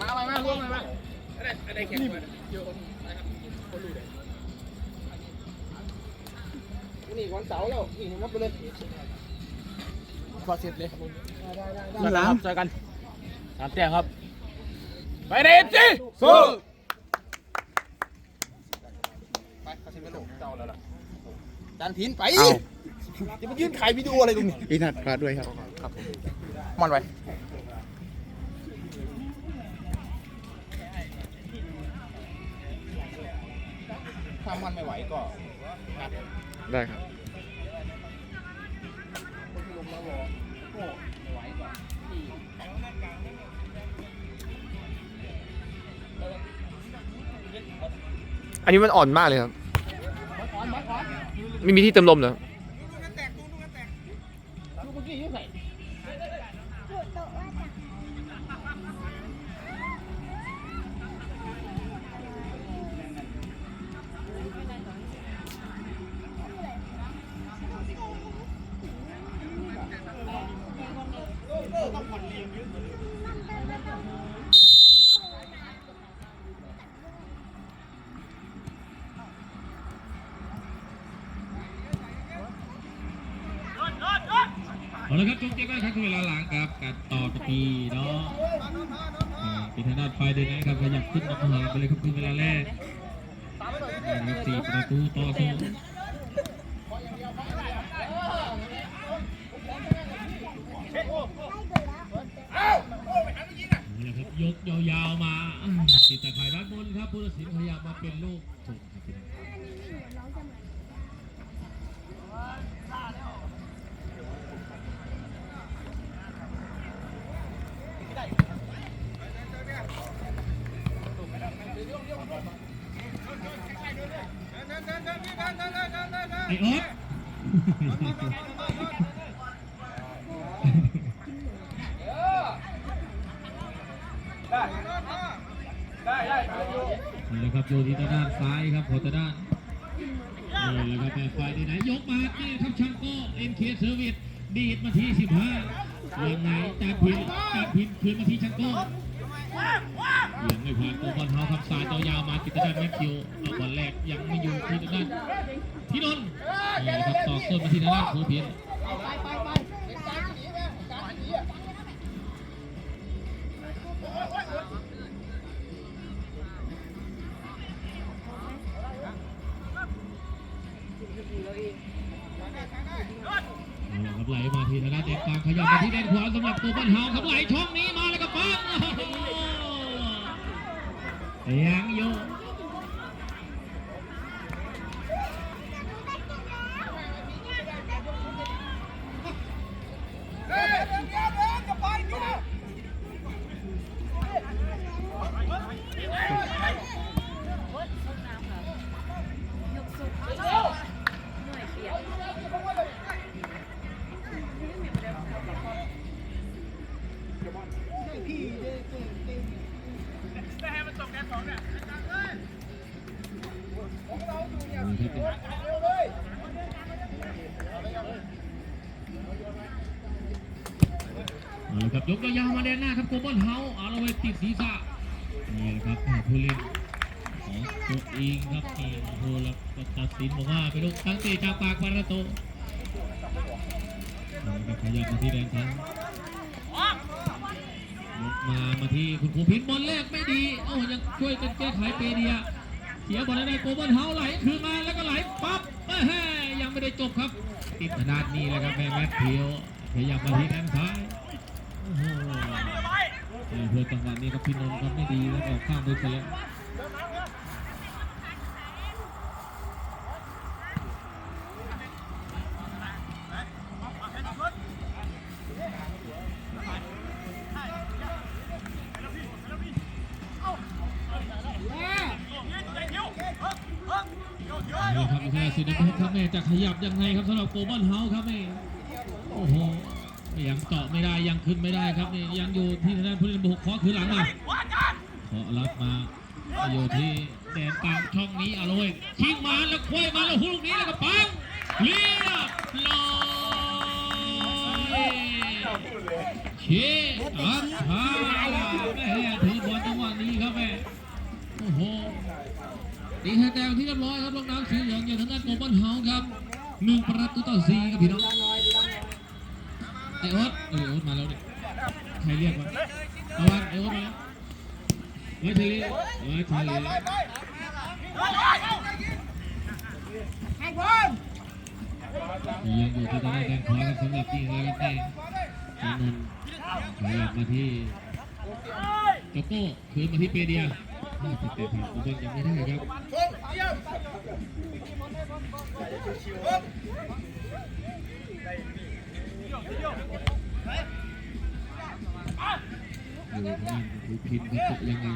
มามามาร่วมมามาอะไรอะไรแข่งมาโยนนะครับคนดูเลยนี่วันเสาร์แล้วนี่นับไปเลยพอเสร็จเลยครับผมได้ได้ได้มีหลังเจอกันสามแต้มครับ ไปเดฟจีสู้ไปเขาชิมกระดูกเจ้าแล้วล่ะจานทิ้นไปเอ้าจะมายืนถ่ายวิดีโออะไรตรงนี้พี่นัดพลาดด้วยครับ ครับผมมันไว้ ถ้ามันไม่ไหวก็งัดได้ครับลงมาบอกโอ้ไม่ไหวกว่าที่อันนี้มันอ่อนมากเลยครับถอนถอนถอน ไม่มีที่เติมลมเหรอลูกเเอาละครับจบเกมแรกครับคือเวลาหลังครับการต่อตะปีเนาะอ่าเป็นทางด้านไฟเดินนะครับขยับขึ้นนำห่างไปเลยครับคือเวลาแรกนะครับสี่ประตูต่อศูนย์เอาละครับยกยาวๆมาอ่าติตะข่ายด้านบนครับผู้ตัดสินขยับมาเป็นลูกถูกครับ ไอออสได้ได้นี่แหละครับโยนที่ด้านซ้ายครับของทางด้านนี่และครับแม่ฝ่ายที่ไหนยกมานี่ครับช่างโก้เอ็นเคเซอร์วิสดีดมาที่ 15ยังไงจานพินจานพินคืนมาที่ช่างโก้ เหยังไม่ผ่านตัวบอลเท้าครับสายตัวยาวมาติดทางด้านแมคคิวเอาบอลแรกยังไม่อยู่ที่ด้านที่นนท์นี่ครับต่อต้นมาที่ด้านโคเพียนไหนีไหมารหนีอะครับไหลมาทีทางด้านเด็กกลางขยับมาที่เด่นขวาสำหรับตัวบอลเท้าครับไหลช่องนี้มาแล้วก็ปัง โอ้ ยังอยู่เอาละครับยกยาวมาแดนหน้าครับโกบอลเฮาเอาละไว้ติดศีรษะนี่แหละครับผู้เล่นของตัวเองครับนี่โหแล้วก็ตัดสินบอกว่าเป็นลูกตั้งตะจากปากบาราโตเอาละครับขยับมาที่แดนทางยกมามาที่คุณครูพินบอลแรกไม่ดีโอ้ยังช่วยกันแก้ไขเปเดียเสียบอลได้โกบอลเฮาไหลคืนมาแล้วก็ไหลปั๊บแม่ยังไม่ได้จบครับติดขนาดนี้แหละครับแม่แมทเพียวขยับมาที่แดนซ้าย เพื่อจังหวะนี้ครับพี่นนท์ครับไม่ดีแล้วออกข้างไปแล้วนี่ครับแค่สินะครับแม่จะขยับยังไงครับสำหรับโกลบอลเฮาส์ครับแม่ ยังเกาะไม่ได้ยังขึ้นไม่ได้ครับนี่ยังอยู่ที่ทางด้านผู้เล่นบุกขอคืนหลังมาขอรับมาอยู่ที่แดนกลางช่องนี้อาเลยทิ้งมาแล้วควยมาแล้วหุลูกนี้แล้วก็ปังเรียบร้อยเชี่อันทาแม่ถือบอลจังหวะนี้ครับแม่โอ้โหตีแต้งที่เรียบร้อยครับลงน้ำสีเหลืองอย่างทางด้านโกลบอลเฮาครับหนึ่งประตูต่อสี่ครับพี่น้อง อโอ๊ตเออโอ๊ตมาแล้วเนี่ยใครเรียกวะเอาวันไอโอ๊ตมาแล้วไว้เทเลไว้เทเลยังอยู่ที่ตอนแดงขวาครับสำหรับที่เลยครับแดงจานนท์ขยับมาที่โจโก้คืนมาที่เปียเดียห้าสิบแปดผ่านอุบลยังไม่ได้ครับ ดูทางด้านของผู้พิมพ์ครับจะยังไง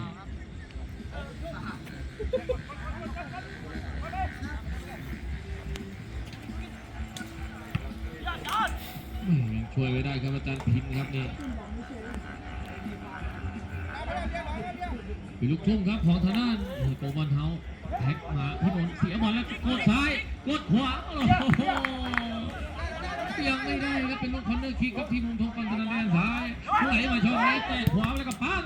ช่วยไว้ได้ครับอาจารย์พิมพ์ครับนี่ปีลูกทุ่งครับของทางด้านโกบอลเฮาแท็กมาถนนท์เสียบอลแล้วกดซ้าย กดขวาโอ้โห ยังไม่ได้ครับเป็นลูกคอนเนอร์คิกครับที่มุมทงฝั่งทางด้านซ้ายไหลมาช่องนี้เตะขวาแล้วก็ปั้ง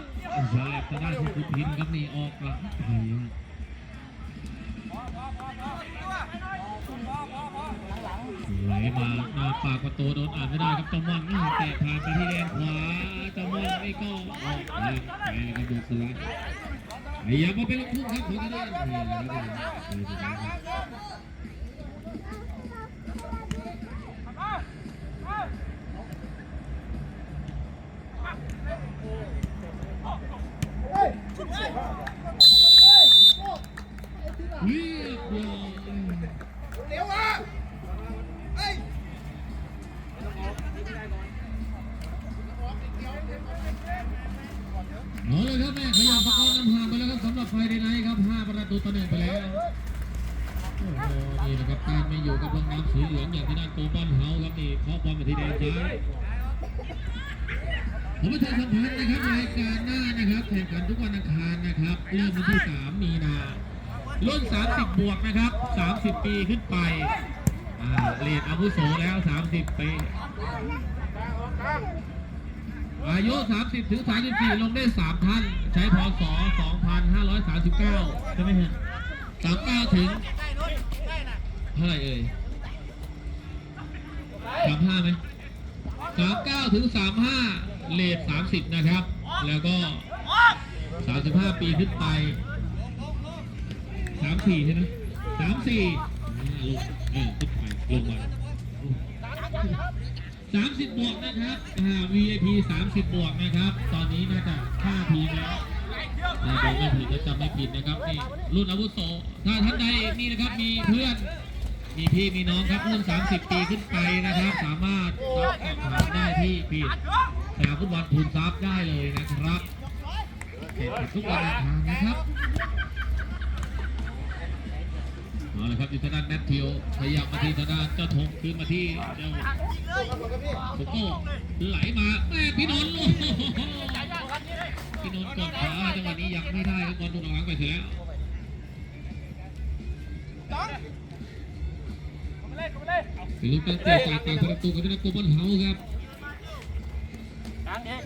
ฉลับทางด้านของผู้พิมพ์ครับนี่ออกหลังไปไหลมาหน้าปากประตูโดนอ่านไม่ได้ครับจอมวันอื้อเตะผ่านไปที่แดนขวาจอมวันนี่ก็ออกทางไปแล้วครับดูสไลด์พยายามมาเป็นลูกทุ่งครับของทางด้าน เรียบร้อยเดี๋ยวมาเฮ้ยเลยครับแม่ขยับสกอร์นำห่างไปแล้วครับสำหรับไฟเดนไนครับ5ประตูต่อหนึ่งไปแล้วโอ้โหนี่นะครับการไม่อยู่กับรองน้ำสีเหลืองอย่างที่ด้านโกบ้านเฮาครับนี่เคาะบอลมาที่แดนซ้าย ผมประชาสัมพันธ์นะครับรายการหน้านะครับแข่งขันทุกวันอังคารนะครับเริ่มวันที่ 3 มีนารุ่น 30 บวกนะครับ 30 ปีขึ้นไปเรียนอาวุโสแล้ว 30 ปี อายุ 30 ถึง 34 ลงได้ 3 ท่าน ใช้พศ2539 ใช่ไหมฮะ39 ถึงเท่าไหร่เอ่ย35ไหม39 ถึง 35 เลท30 นะครับ แล้วก็ 35 ปีขึ้นไป 34 ใช่ไหม34อ่าลงเออขึ้นไปลงมาสามสิบบวกนะครับอ่า VIP สามสิบบวกนะครับ ตอนนี้น่าจะห้าทีมแล้วนะบอกไม่ผิดจะจำไม่ผิดนะครับนี่รุ่นอาวุโสถ้าท่านใดนี่นะครับมีเพื่อนมีพี่มีน้องครับรุ่น 30 ปีขึ้นไปนะครับ สามารถรับสอบถามได้ที่เพจ สนามฟุตบอลทุนทรัพย์ได้เลยนะครับแข่งขันทุกวันอังคารนะครับเอาละครับอยู่ทางด้านแมทธิวขยับมาที่ทางด้านเจ้าธงคืนมาที่เจ้าโกโก้ไหลมาแม่พี่นนท์พี่นนท์กดขาจังหวะนี้ยังไม่ได้ครับบอลถูกหลังไปเสียแล้วเป็นลูกตั้งเตะจากปากประตูกับนักโกบอลเฮาครับ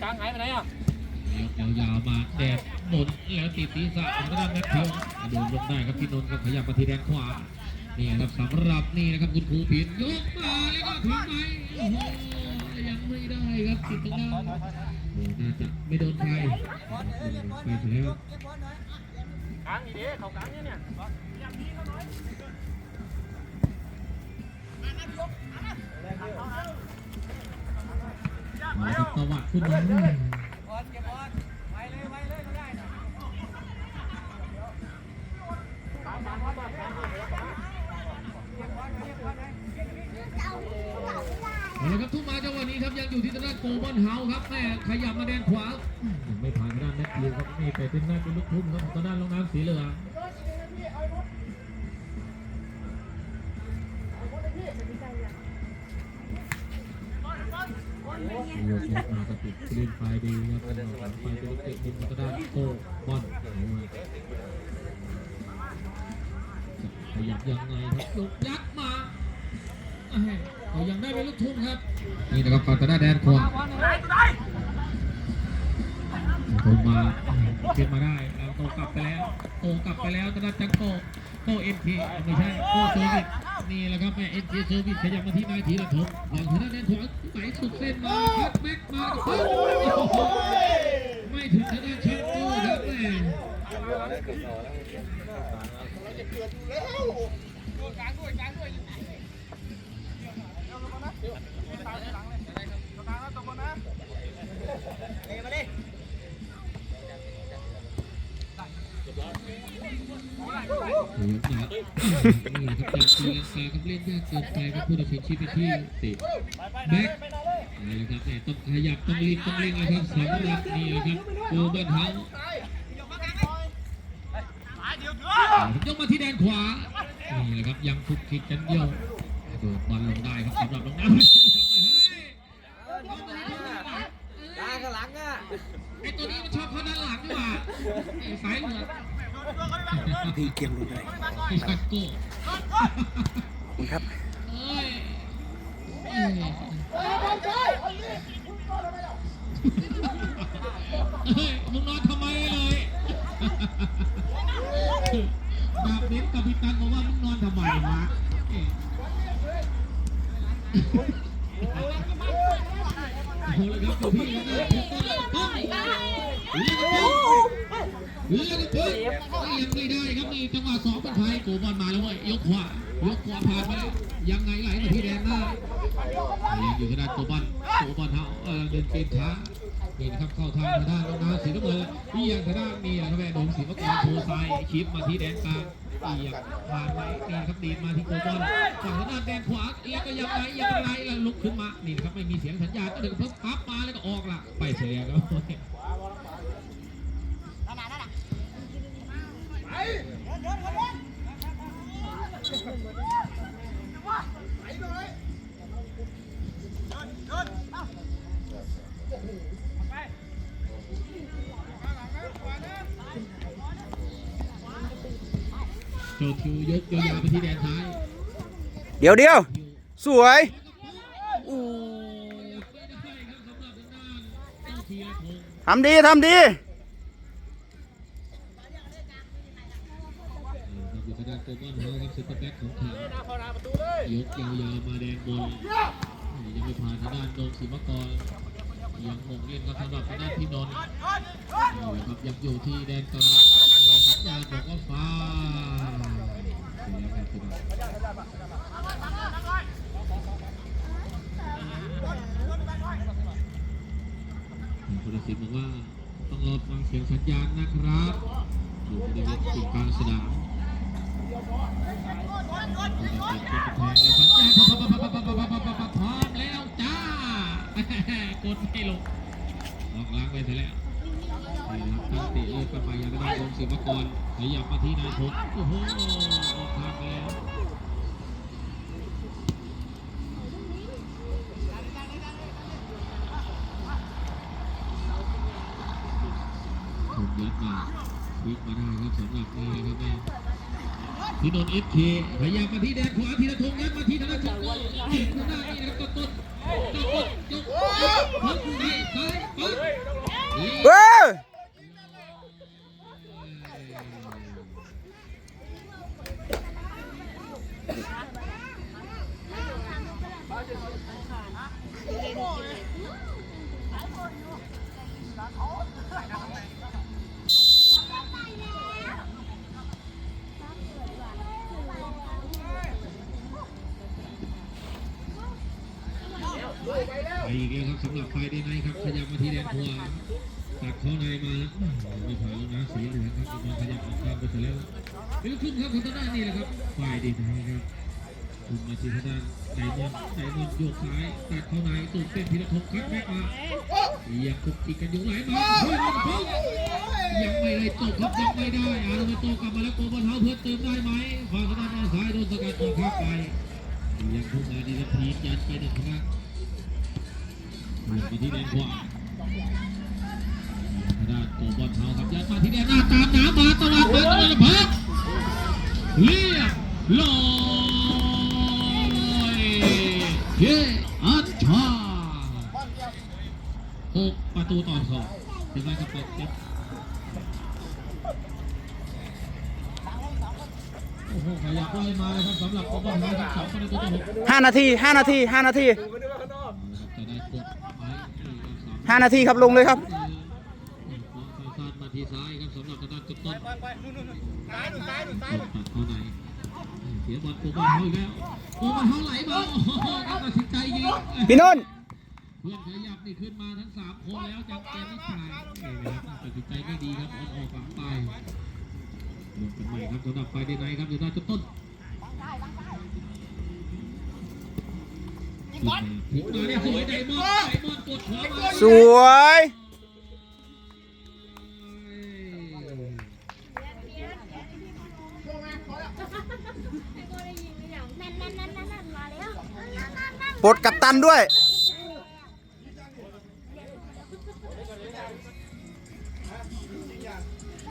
างเนี่ยกลางหายไปไหนอะยกยาวๆมาแดดหนุนแล้วติดศีรษะของทางด้านแมทธิวโดนลงได้ครับพี่นนท์ก็ขยับมาที่แดนขวานี่ครับสำหรับนี่นะครับคุณครูผินยกมาแล้วก็ถึงไหมโอ้โหยังไม่ได้ครับติดตรงนั้นโอ้น่าจะไม่โดนใครไปเสียแล้วกลางนี่ดิเขากลางเนี่ยเนี่ย เอาครับตวัดขึ้นมาเอาละครับทุกมาจังหวะนี้ครับยังอยู่ที่ทางด้านโกลบอลเฮาครับแม่ขยับมาแดนขวายังไม่ผ่านทางด้านแมทธิวครับนี่แต่เป็นหน้าเป็นลูกทุ่มครับทางด้านลงน้ำสีเหลือง โยกยกมากระตุกเล่นไฟดีครับไฟเป็นลูกเตะมุมทางด้านโกลบอลเอามาขยับยังไงครับยกยัดมาเอ้ยเอายังได้เป็นลูกทุ่มครับ นี่นะครับฝั่งทางด้านแดนขวาผมมาขึ้นมาได้แล้วโตกลับไปแล้วโตกลับไปแล้วตอนจังโตโตเอ็นเคไม่ใช่โตซอร์วิส นี่แหละครับแม่เอ็นเคเซอร์วิสขยับมาที่นายธีรพงศ์หลังทางด้านแดนขวาไหลสุดเส้นมาครับแม็กมาโอ้โหไม่ถึงทางด้านชันโก้ครับแม่โอ้โหหนักนี่ครับจากตีลังกาครับ เล่นยากเกินไปครับผู้ตัดสินชี้ไปที่ติแบ็คนี่แหละครับเนี่ยต้องขยับต้องรีบต้องเร่งเลยครับสองระดับนี่แหละครับโกบันเฮาอยกมาที่แดนขวานี่แหละครับยังคุกคิกกันเดียวโดดบอลลงได้ครับสำหรับลงน้ำตาข้างหลังอะ ไอตัวนี้มันชอบเข้าด้านหลังดีกว่าไอ้สายเหลืองพี่เกียมลงเลยไอ้ชักโก้คุณครับเอ้ยเอ้ยเฮ้ยมึงนอนทำไมเลยดาบเน้นกับพี่ตันบอกว่ามึงนอนทำไมวะ เอ้ยโอ้โหเลยครับตัวพี่แล้วนะพี่ต้นต้นเลี้ยงต้นเลี้ยงต้นยังไม่ได้ครับนี่จังหวะสองเป็นไทยโกบอลมาแล้วเว้ยยกขวายกขวาผ่านไปแล้วยังไงไหลมาที่แดนหน้ายังอยู่ขนาดตัวบอลตัวบอลเท้าเดินเกมช้า นี่นะครับเข้าทางทางด้านน้องน้ำสีน้ำเงินนี่ยังทางด้านนี่นะครับแม่โดมสีมะกรโพไซชิปมาที่แดนกลางอียงผ่านไปนี่ครับดีมาที่โกบอลฝั่งทางด้านแดนขวาเอียงก็ยังไงยังไงแล้วลุกขึ้นมานี่นะครับไม่มีเสียงสัญญาณก็เดินเพิ่มปั๊บมาแล้วก็ออกละไปเสียแล้ว โจทิวยกยาวๆไปที่แดนซ้ายเดี๋ยวเดียวสวยอู้ทำดีทำดีครับอยู่ทางด้านตัวบ้านเขาครับซุปเปอร์แบ็คของเขายกยาวๆมาแดงบนยังไม่ผ่านทางด้านโดมศรีมกร ยังมงเล่นครับสำหรับทางด้านพี่นนท์นี่ครับยังอยู่ที่แดนกลางมีสัญญาณบอกว่าฟ้าเสียแล้วครับพี่นนท์คุณศิลป์บอกว่าต้องรอฟังเสียงสัญญาณนะครับอยู่บริเวณจุดกลางสนามากดไม่ลงออกล้างไปเสร็จแล้วนี่ครับตั้งติเลิกกันไปยังไม่ได้ลงศิวกรขยับมาที่นายพงศ์โอ้โหออกทางแล้วผมยัดมาวิกมาได้ครับสำหรับนี่ครับแม่พี่นนท์เอฟเคพยายามมาที่แดนขวาทีละทงยัดมาที่ธนาจักรเห็นข้าหน้านี่นะครับต้น เฮ้ย สำหรับไฟดย์ไนครับขยับมาที่แดนขวาตัดเข้าในมาไม่ผ่านแล้วนะสีเหลืองครับมันขยับออกข้างไปเสร็จแล้วเป็นขึ้นครับทางด้านนี้แหละครับไฟดย์ไนท์ครับคุณมาที่ทางด้านไดมอนด์ไดมอนโยกซ้ายตัดเข้าในตุ่มเส้นพีระทงคัดแม็กมายังคุกอีกกันอยู่ไหลมาเฮ้ยมันพุ่งยังไม่ได้ตกครับยังไม่ได้อาร์โรเบโตกลับมาแล้วโกบอลเท้าเพื่อนเติมได้ไหมฝั่งทางด้านซ้ายโดนสกัดออกข้างไปยังพุ่งมาดีครับทีมยันไปหนึ่งครั้ง ไปที่แดนขวาทางด้านโกบอลเท้าครับยัดมาที่แดนหน้าตามน้ำมาตลอดมาตลอดพักเลี้ยบลอยเยอัชชาหกประตูต่อสองเป็นไรครัเปิดเจ็โอ้โหขยับไล่มาเลยครับสำหรับโกบอลเท้าครับสองประตูต่อหกห้านาทีห้านาทีห้านาที ห้านาทีครับลงเลยครับขอสั้นๆมาที่ซ้ายครับสำหรับทางด้านจุดต้นตัดเข้าในเสียบอลตัวบอลเขาอีกแล้วตัวบอลเขาไหลมาโอ้โหตัดสินใจยิงพี่นุ่นเพื่อนขยับนี่ขึ้นมาทั้งสามคนแล้วจังเกมไม่จ่ายนี่นะครับตัดสินใจไม่ดีครับออกออกหลังไปลงกันใหม่ครับสำหรับไฟเดนไนครับอยู่ด้านจุดต้น สวยไดมอนด์ไดมอนด์กดขวามาสวยนั่นนั่นนั่นนั่นนั่นมาแล้วนั่นนั่นนั่นปลดกัปตันด้วย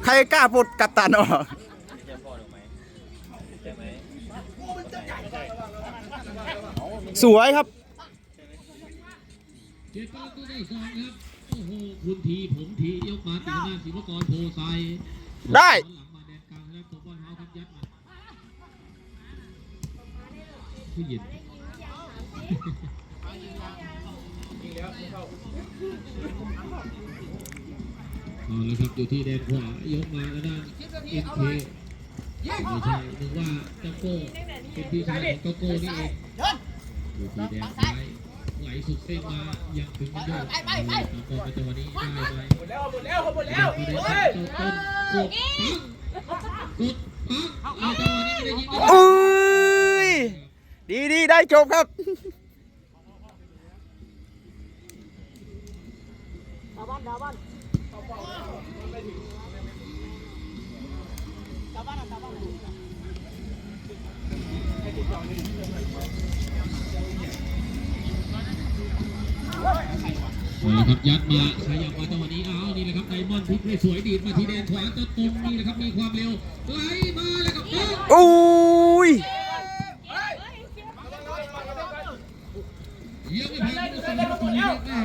ใครกล้าปลดกัปตันออกสวยครับ เจ็ดประตูได้สองครับ โอ้โห คุณที ผมทียกมาติดหน้าศิวกรโพไซได้ หลังมาแดนกลางแล้วตัวบอลเฮาครับยัดมาผู้หญิงเอาละครับอยู่ที่แดนขวายกมาแล้วด้านเอ็นเคไม่ใช่นึกว่าเจ้าโก้เป็นพี่ชายของโกโก้นี่เองอยู่ที่แดนซ้าย ไหลสุดเส้นมายังถึงกันด้วยไปไปไปไปจังหวะนี้ได้ไหมหมดแล้วหมดแล้วหมดแล้วไม่ได้เฮ้ยต้นกดปังกดปังเอาจังหวะนี้ไม่ได้ยิงอุ้ยดีดีได้จบครับดาวันดาวัน นะครับยัดมาขยับมาจังหวะนี้เอานี่แหละครับไดมอนด์พลิกได้สวยดีดมาที่แดนขวาต้นตรงนี่แหละครับมีความเร็วไหลมาแล้วครับปังอุ้ยยังไม่ผ่านผู้ตัดสินประตูนี้แน่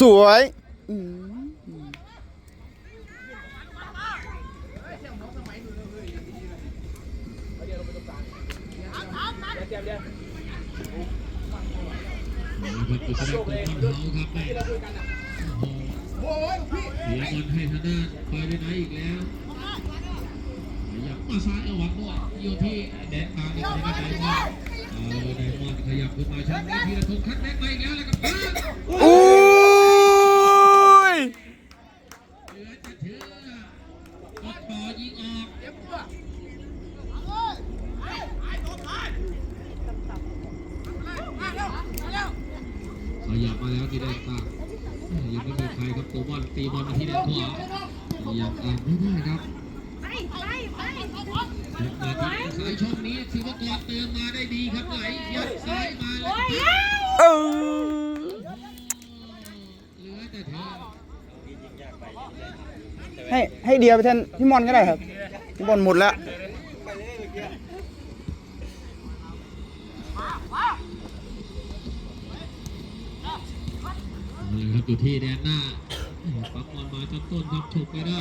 สวยอืม เดี๋ยวเดี๋ยว นะครับอยู่ที่แดนตัวบอลเฮาครับแม่โอ้ยพี่เสียบอลให้ทางด้านไปได้ไหนอีกแล้วขยับมาซ้ายเอาหวังด้วยอยู่ที่แดนกลางนี่นะครับไดมอนเอาแดมอนขยับขึ้นมาช่องนี้ที่ระทงคัดแดงไปอีกแล้วแล้วก็ปัง อุ้ย เหลือจะเชื่อกดต่อยิงออก เจ็บตัว ขยับมาแล้วที่แดนกลางยังไม่มีใครครับตัวบอลตีบอลมาที่แดนขวาขยับอ่านไม่ได้ครับ ไปไปไป ยัดมาที่ซ้ายช่องนี้ศิวกรเติมมาได้ดีครับไหลยัดซ้ายมาแล้ว เออ เหลือแต่เธอ ให้ให้เดียวไปแทนพี่มอนก็ได้ครับพี่มอนหมดแล้วนี่ครับอยู่ที่แดนหน้าปักบอลมาจนต้นครับฉกไปได้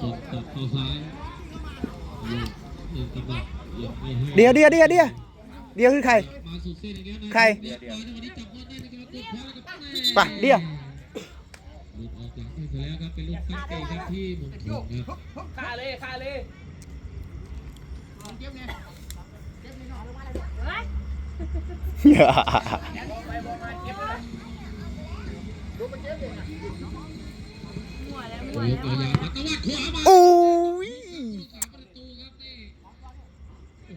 ต้นตัดเข้าซ้ายโยกหนึ่งกำลังยังไม่ให้เดียวเดียวเดียวเดียวเดียวคือใครมาสุดเส้นอีกแล้วนะใครเดียวเดียวจังหวะนี้จับบอลได้ในจังหวะกดขวาแล้วก็ไปเดีย เป็นลูกตั้งเตะครับที่มุมถึงครับฆ่าเลยฆ่าเลยโอ้ยยาวๆมาตะวัดขวามาอุ้ยประตูครับนี่โอ้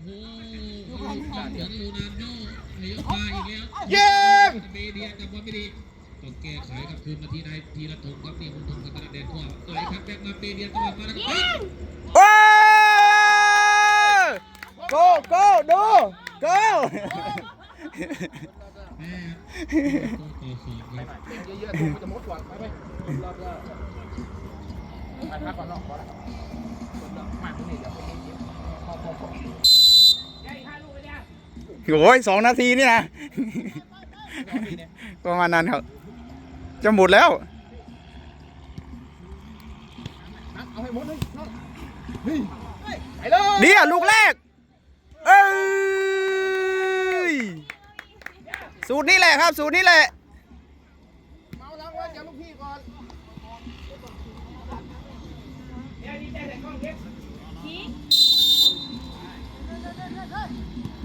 โหลูกยิงเหมือนโรนัลโดให้ยกมาอีกแล้วเย้มเมเดียจับบอลไม่ดี ต้องแก้ไขกับคืนมาที่นายทีละทงครับนี่มุมทงกับกระเด็นขวไหลครับแบกมาเมเดียตะวันมาแล้วก็ว้โกโก้ดูโกแม่ตัวต่อสองครับเยอะๆดูจะมดก่อนไปไปรอบแล้วไปพักก่อนเนาะพอแล้วมาตรงนี้เดี๋ยวไปเย็นๆพอพอพอแย่อีกห้าลูกไปเนี่ยโอ้ยสองนาทีนี่นะ ประมาณนั้นครับ จะหมดแล้วเอาให้หมดเลยน้องเฮ้ยไปเลยเนี่ยลูกแรกเอ้ยสูตรนี้แหละครับ สูตรนี้แหละเมาล้างไว้เดี๋ยวลูกพี่ก่อน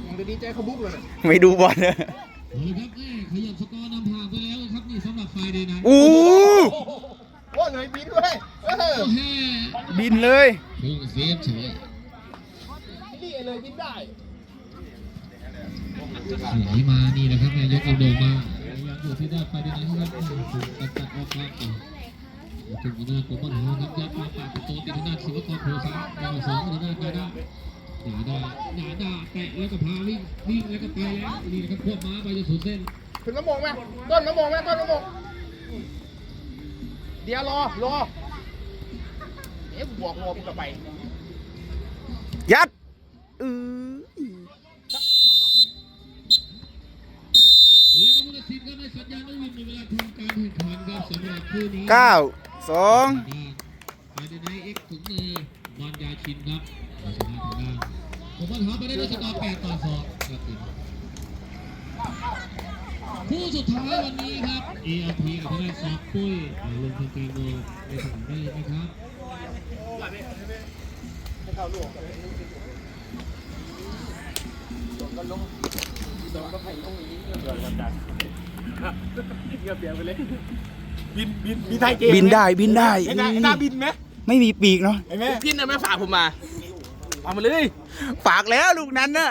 มึงจะดีใจเขาบุ๊กเลยเนี่ยไม่ดูบอลเลยเอาละครับแม่ขยับสกอร์นำห่างไปแล้วครับนี่ สำหรับไฟเดย์นั้นอู้โอ้เลยบินด้วยเออโอ้แฮ่บินเลยพุ่งเซฟเฉยนี่เลยบินได้ไหลมานี่นะครับแม่ยกเอาโด่งมายังอยู่ที่ด้านไฟเดย์นั้นครับถูกตัดตัดออกครับถึงหน้าตัวปัญหาครับยัดมาปากประตูติดทางด้านศิวกรโพสามดาวสองทางด้านนาดานาดานาดาแตะแล้วก็พาวิ่งวิ่งแล้วก็ไปแล้วนี่นะครับควบม้าไปจนสุดเส้น ถึงน้ำมงไหมต้นน้ำมงไหมต้นน้ำมงเดี๋ยวรอรอเอ๊ะบวกรอมึงกลับไปยัดเออแล้วก็ผู้ตัดสินก็ได้สัญญาณนวินในเวลาทำการแข่งขันครับสำหรับคู่นี้เก้าสองภายในไนเอ็กซ์ถุงมือบอลยาชินครับเอาชนะทางด้านผมว่าเขาไปได้ด้วยสกอร์8ต่อ2ครับ คู่สุดท้ายวันนี้ครับ ALP กับทางด้านซอกปุ้ยมาลงทำการโดยในสนามได้เลยนะครับบินบินบินไทยเกมบินได้บินได้เห็นไหมหน้าบินไหมไม่มีปีกเนาะเห็นไหมบินนะแม่ฝากผมมา เอามาเลย ฝากแล้วลูกนั้นน่ะ